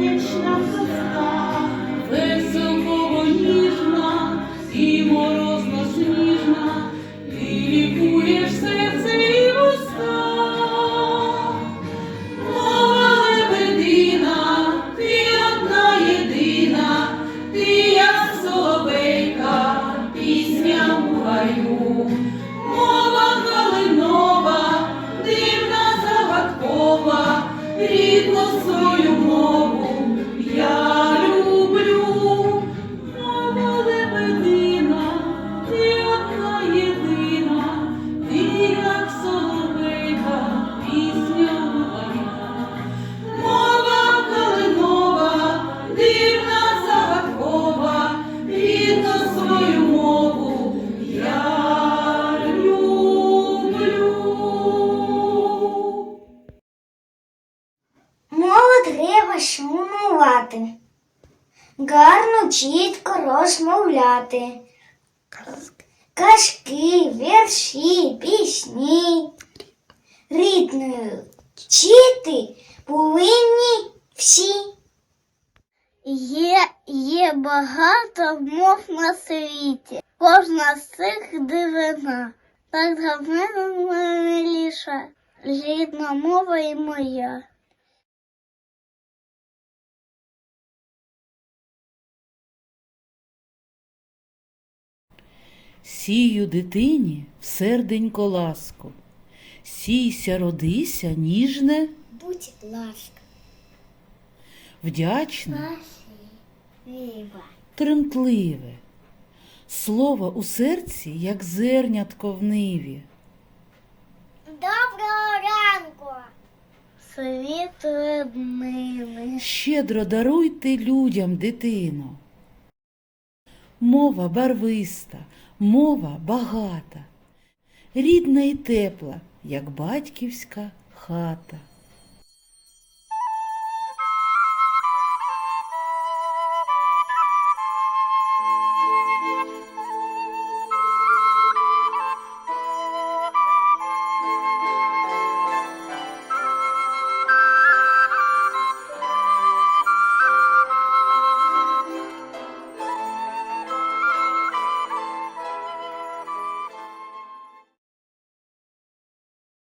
сонячна проста, веселково ніжна і морозно сніжна, ти лікуєш серце і уста. Мова лебедина, ти одна єдина, ти як соловейка, пісня у гаю. Рідну свою мову шанувати, гарно чітко розмовляти. Казки, вірші, пісні. Рідною вчити повинні всі. Є, є багато мов на світі, кожна з цих дивина. Так мене миліша, рідна мова і моя. Сію дитині в серденько ласку, сійся, родися, ніжне, Будь ласка, вдячне, тремтливе, слово у серці, як зернятко в ниві. Доброго ранку. Світло днини. Щедро даруйте людям дитину. Мова барвиста, мова багата, рідна і тепла, як батьківська хата.